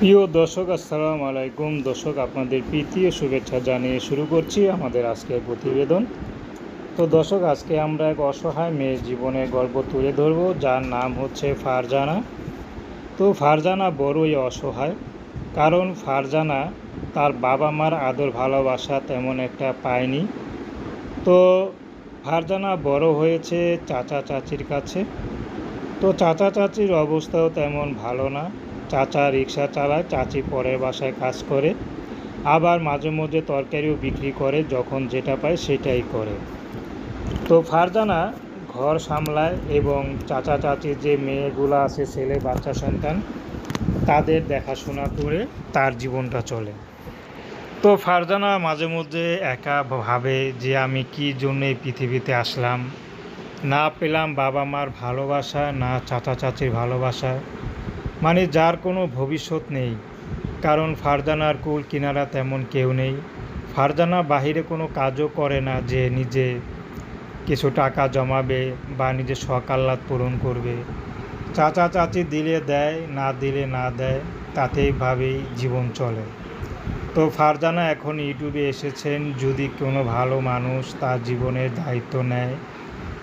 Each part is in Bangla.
প্রিয় দর্শক, আসসালামু আলাইকুম। দর্শক, আপনাদের প্রীতি ও শুভেচ্ছা জানিয়ে শুরু করছি আমাদের আজকের প্রতিবেদন। তো দর্শক, আজকে আমরা এক অসহায় মেয়ের জীবনের গল্প তুলে ধরব, যার নাম হচ্ছে ফারজানা। তো ফারজানা বড়ই অসহায়, কারণ ফারজানা তার বাবা মার আদর ভালোবাসা তেমন একটা পায়নি। তো ফারজানা বড় হয়েছে চাচা চাচির কাছে। তো চাচা চাচির অবস্থাও তেমন ভালো না। চাচা রিক্সা চালায়, চাচি পরের বাসায় কাজ করে। আবার মাঝে মধ্যে তরকারিও বিক্রি করে, যখন যেটা পায় সেটাই করে। তো ফারজানা ঘর সামলায় এবং চাচা চাচির যে মেয়েগুলো আছে, ছেলে, বাচ্চা, সন্তান, তাদের দেখাশোনা করে তার জীবনটা চলে। তো ফারজানা মাঝে মধ্যে একা ভাবে যে আমি কী জন্য এই পৃথিবীতে আসলাম। না পেলাম বাবা মার ভালোবাসা, না চাচা চাচির ভালোবাসা। মানে যার কোনো ভবিষ্যৎ নেই। কারণ ফারজানার কুল কিনারা তেমন কেউ নেই। ফারজানা বাহিরে কোনো কাজও করে না যে নিজে কিছু টাকা জমাবে বা শখ আহ্লাদ পূরণ করবে। চাচা চাচি দিলে দেয়, না দিলে না দেয়, তাতেই ভাবেই জীবন চলে। তো ফারজানা এখন ইউটিউবে এসেছেন, যদি কোনো ভালো মানুষ তার জীবনের দায়িত্ব নেয়,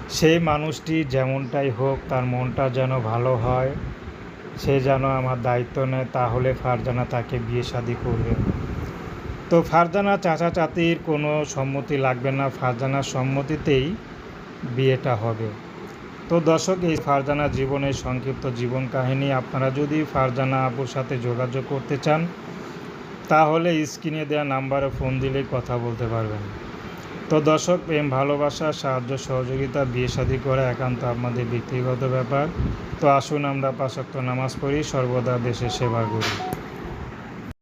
সেই মানুষটি যেমনটাই হোক তার মনটা যেন ভালো হয়। সে যেন আমার দায়িত্ব নেয়, তাহলে ফারজানা তাকে বিয়ে শাদি করবে। তো ফারজানা চাচা চাতির কোনো সম্মতি লাগবে না। ফারজানার সম্মতিতেই বিয়েটা হবে। তো দর্শক, এই ফারজানা জীবনের সংক্ষিপ্ত জীবন কাহিনী আপনারা যদি ফারজানা আপুর সাথে যোগাযোগ করতে চান, তাহলে স্ক্রিনে দেওয়া নাম্বারে ফোন দিলেই কথা বলতে পারবেন। তো দর্শক, প্রেম, ভালোবাসা, সাহায্য, সহযোগিতা, বিয়ে শাদী করা একান্ত আমাদের ব্যক্তিগত ব্যাপার। তো আসুন আমরা পাশাক্ত নামাজ পড়ি, সর্বদা দেশের সেবা করি।